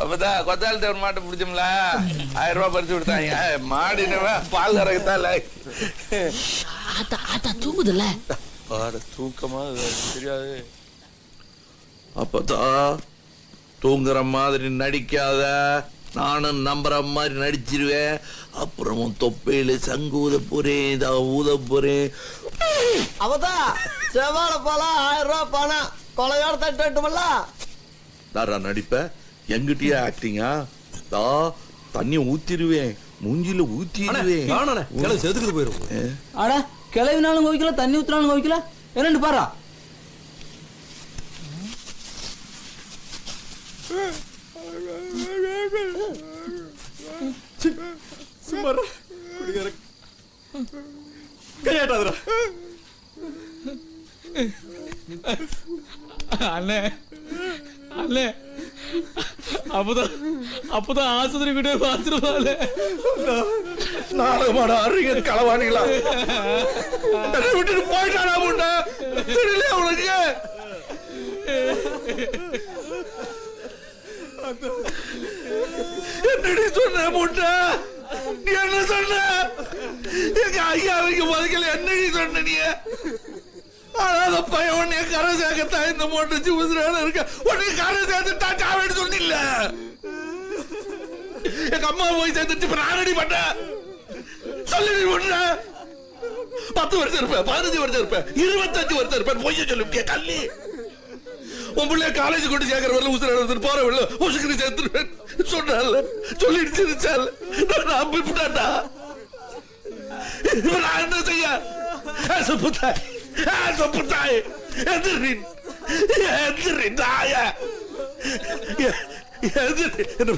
அப்பதான் கொத்தாள் தேவன் மாட்டை பிடிச்சோம்ல. ஆயிரம் ரூபாய் பறிச்சு கொடுத்தாங்க. மாடினவன் பால் கறக்கத்தான் ஆத்தா ஆத்தா தூங்குதுல்ல பாட தூக்கமா தெரியாது. அப்பதான் தூங்குற மாதிரி நடிக்காத நானும் நம்புற மாதிரி நடிச்சிருவேன். அப்புறமும் தொப்பையில சங்கு ஊத போறேன் இதா ஊத போறேன். அவதான் செவ்வாழை பழம் ஆயிரம் ரூபாய் பணம். கொலையோட தட்டு வெட்டுமல்ல? தாரா நடிப்ப? எங்கிட்டயே ஆக்டிங்கா தா தண்ணி ஊத்திருவேன் மூஞ்சில ஊத்திடுவேன். செதுக்குது போயிரும் அட கிளவினாலும் கோவிக்கல தண்ணி ஊத்தினாலும் கோவிக்கல. என்னண்டு பாரா சும்மாரா குடிகார கையாட்டாதரா அண்ணே அண்ணே. அப்பதான் அப்பதான் ஆஸ்பத்திரி கிட்டே பார்த்துருவாள். நாடகமான அறிஞர் களவாணிகளா. விட்டுட்டு போயிட்டானா முண்டா? தெரியல என்னடி சொன்ன முண்டா நீ என்ன சொன்ன? எங்க ஐயாவுக்கு பதிக்கல என்னடி சொன்ன நீ? அதாவது பையன் உன்னைய கரை சேர்க்கத்தான் இந்த மூட்டை சிவசுரான இருக்க. உன்னை கரை சேர்த்துட்டா சாவேன்னு சொன்னில்ல? எங்க அம்மா போய் சேர்த்துட்டு இப்ப நான் ரெடி பண்ணேன் சொல்லி நீ பத்து வருஷம் இருப்பேன் பதினஞ்சு வருஷம் இருப்பேன் இருபத்தஞ்சு வருஷம் இருப்பேன் பொய்ய சொல்லு கள்ளி உன் பிள்ளைய காலேஜ் கொண்டு சேர்க்கிற வரல உசுர எடுத்துட்டு போற வரல உசுக்கு சேர்த்துருவேன். சொன்னால சொல்லிட்டு சிரிச்சால நான் நம்பிவிட்டாண்டா நான் என்ன செய்ய? சொப்புத்தாய் சொப்புத்தாய் எதிரி எதிரி தாய எதிரி என்ன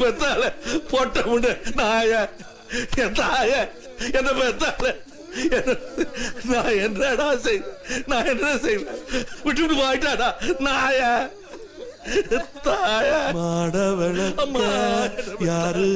பெத்தால போட்ட முன்ன நாய என் தாய என்ன பெத்தால நான் என்னடா செய் நான் என்ன செய்வேன்? விட்டுவிட்டு போயிட்டாடா நாய. தாய. மாடவள யாரு